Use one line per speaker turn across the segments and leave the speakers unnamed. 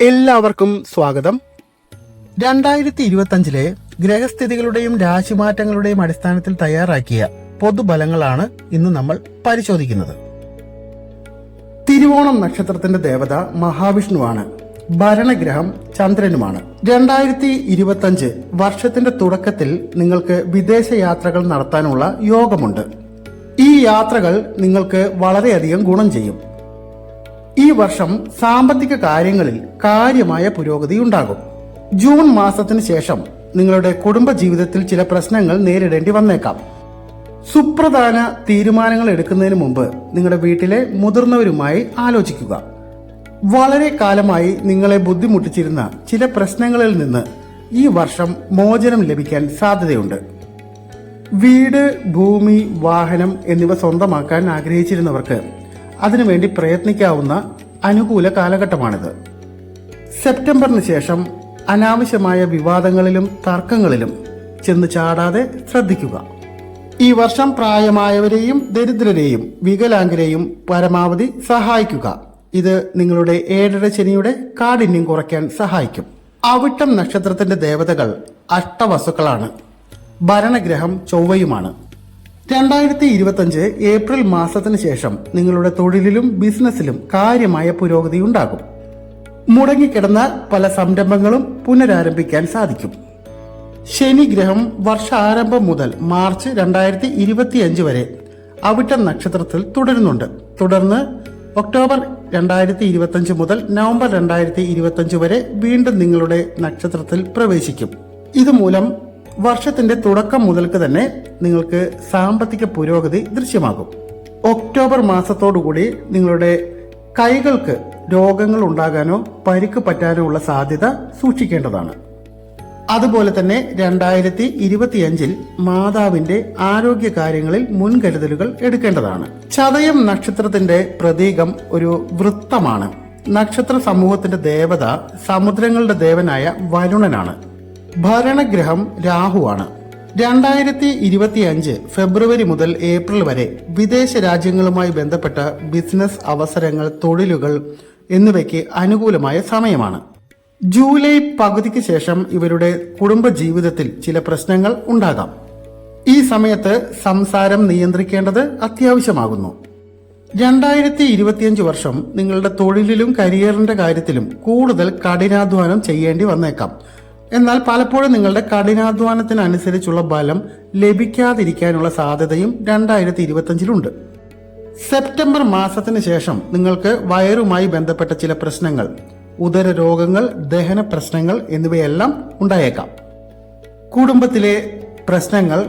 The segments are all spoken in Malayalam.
എല്ലാവർക്കും സ്വാഗതം. രണ്ടായിരത്തി ഇരുപത്തഞ്ചിലെ ഗ്രഹസ്ഥിതികളുടെയും രാശിമാറ്റങ്ങളുടെയും അടിസ്ഥാനത്തിൽ തയ്യാറാക്കിയ പൊതുബലങ്ങളാണ് ഇന്ന് നമ്മൾ പരിശോധിക്കുന്നത്. തിരുവോണം നക്ഷത്രത്തിന്റെ ദേവത മഹാവിഷ്ണുവാണ്. ഭരണഗ്രഹം ചന്ദ്രനുമാണ്. രണ്ടായിരത്തി ഇരുപത്തഞ്ച് വർഷത്തിന്റെ തുടക്കത്തിൽ നിങ്ങൾക്ക് വിദേശ യാത്രകൾ നടത്താനുള്ള യോഗമുണ്ട്. ഈ യാത്രകൾ നിങ്ങൾക്ക് വളരെയധികം ഗുണം ചെയ്യും. ഈ വർഷം സാമ്പത്തിക കാര്യങ്ങളിൽ കാര്യമായ പുരോഗതി ഉണ്ടാകും. ജൂൺ മാസത്തിന് ശേഷം നിങ്ങളുടെ കുടുംബ ജീവിതത്തിൽ ചില പ്രശ്നങ്ങൾ നേരിടേണ്ടി വന്നേക്കാം. സുപ്രധാന തീരുമാനങ്ങൾ എടുക്കുന്നതിന് മുമ്പ് നിങ്ങളുടെ വീട്ടിലെ മുതിർന്നവരുമായി ആലോചിക്കുക. വളരെ കാലമായി നിങ്ങളെ ബുദ്ധിമുട്ടിച്ചിരുന്ന ചില പ്രശ്നങ്ങളിൽ നിന്ന് ഈ വർഷം മോചനം ലഭിക്കാൻ സാധ്യതയുണ്ട്. വീട് ഭൂമി വാഹനം എന്നിവ സ്വന്തമാക്കാൻ ആഗ്രഹിച്ചിരുന്നവർക്ക് അതിനുവേണ്ടി പ്രയത്നിക്കാവുന്ന അനുകൂല കാലഘട്ടമാണിത്. സെപ്റ്റംബറിന് ശേഷം അനാവശ്യമായ വിവാദങ്ങളിലും തർക്കങ്ങളിലും ചെന്ന് ചാടാതെ ശ്രദ്ധിക്കുക. ഈ വർഷം പ്രായമായവരെയും ദരിദ്രരെയും വികലാംഗരെയും പരമാവധി സഹായിക്കുക. ഇത് നിങ്ങളുടെ ഏഴര ശനിയുടെ കാഠിന്യം കുറയ്ക്കാൻ സഹായിക്കും. അവിട്ടം നക്ഷത്രത്തിന്റെ ദേവതകൾ അഷ്ടവസുക്കളാണ്. ഭരണഗ്രഹം ചൊവ്വയുമാണ്. രണ്ടായിരത്തി ഇരുപത്തഞ്ച് ഏപ്രിൽ മാസത്തിന് ശേഷം നിങ്ങളുടെ തൊഴിലിലും ബിസിനസ്സിലും കാര്യമായ പുരോഗതി ഉണ്ടാകും. മുടങ്ങിക്കിടന്ന പല സംരംഭങ്ങളും പുനരാരംഭിക്കാൻ സാധിക്കും. ശനി ഗ്രഹം വർഷാരംഭം മുതൽ മാർച്ച് രണ്ടായിരത്തി ഇരുപത്തിയഞ്ച് വരെ അവിട്ടം നക്ഷത്രത്തിൽ തുടരുന്നുണ്ട്. തുടർന്ന് ഒക്ടോബർ രണ്ടായിരത്തി ഇരുപത്തഞ്ച് മുതൽ നവംബർ രണ്ടായിരത്തി ഇരുപത്തഞ്ച് വരെ വീണ്ടും നിങ്ങളുടെ നക്ഷത്രത്തിൽ പ്രവേശിക്കും. ഇതുമൂലം വർഷത്തിന്റെ തുടക്കം മുതൽക്ക് തന്നെ നിങ്ങൾക്ക് സാമ്പത്തിക പുരോഗതി ദൃശ്യമാകും. ഒക്ടോബർ മാസത്തോടുകൂടി നിങ്ങളുടെ കൈകൾക്ക് രോഗങ്ങൾ ഉണ്ടാകാനോ പരിക്ക് പറ്റാനോ ഉള്ള സാധ്യത സൂക്ഷിക്കേണ്ടതാണ്. അതുപോലെ തന്നെ രണ്ടായിരത്തി ഇരുപത്തിയഞ്ചിൽ മാതാവിന്റെ ആരോഗ്യ കാര്യങ്ങളിൽ മുൻകരുതലുകൾ എടുക്കേണ്ടതാണ്. ചതയം നക്ഷത്രത്തിന്റെ പ്രതീകം ഒരു വൃത്തമാണ്. നക്ഷത്ര സമൂഹത്തിന്റെ ദേവത സമുദ്രങ്ങളുടെ ദേവനായ വരുണനാണ്. ഭരണഗ്രഹം രാഹുവാണ്. രണ്ടായിരത്തി ഇരുപത്തി അഞ്ച് ഫെബ്രുവരി മുതൽ ഏപ്രിൽ വരെ വിദേശ രാജ്യങ്ങളുമായി ബന്ധപ്പെട്ട ബിസിനസ് അവസരങ്ങൾ തൊഴിലുകൾ എന്നിവയ്ക്ക് അനുകൂലമായ സമയമാണ്. ജൂലൈ പകുതിക്ക് ശേഷം ഇവരുടെ കുടുംബ ജീവിതത്തിൽ ചില പ്രശ്നങ്ങൾ ഉണ്ടാകാം. ഈ സമയത്ത് സംസാരം നിയന്ത്രിക്കേണ്ടത് അത്യാവശ്യമാകുന്നു. രണ്ടായിരത്തി ഇരുപത്തിയഞ്ച് വർഷം നിങ്ങളുടെ തൊഴിലിലും കരിയറിന്റെ കാര്യത്തിലും കൂടുതൽ കഠിനാധ്വാനം ചെയ്യേണ്ടി വന്നേക്കാം. എന്നാൽ പലപ്പോഴും നിങ്ങളുടെ കഠിനാധ്വാനത്തിനനുസരിച്ചുള്ള ബലം ലഭിക്കാതിരിക്കാനുള്ള സാധ്യതയും രണ്ടായിരത്തി ഇരുപത്തിയഞ്ചിലുണ്ട് സെപ്റ്റംബർ മാസത്തിന് ശേഷം നിങ്ങൾക്ക് വയറുമായി ബന്ധപ്പെട്ട ചില പ്രശ്നങ്ങൾ ഉദര രോഗങ്ങൾ ദഹന പ്രശ്നങ്ങൾ എന്നിവയെല്ലാം ഉണ്ടായേക്കാം. കുടുംബത്തിലെ പ്രശ്നങ്ങൾ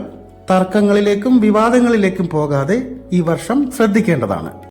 തർക്കങ്ങളിലേക്കും വിവാദങ്ങളിലേക്കും പോകാതെ ഈ വർഷം ശ്രദ്ധിക്കേണ്ടതാണ്.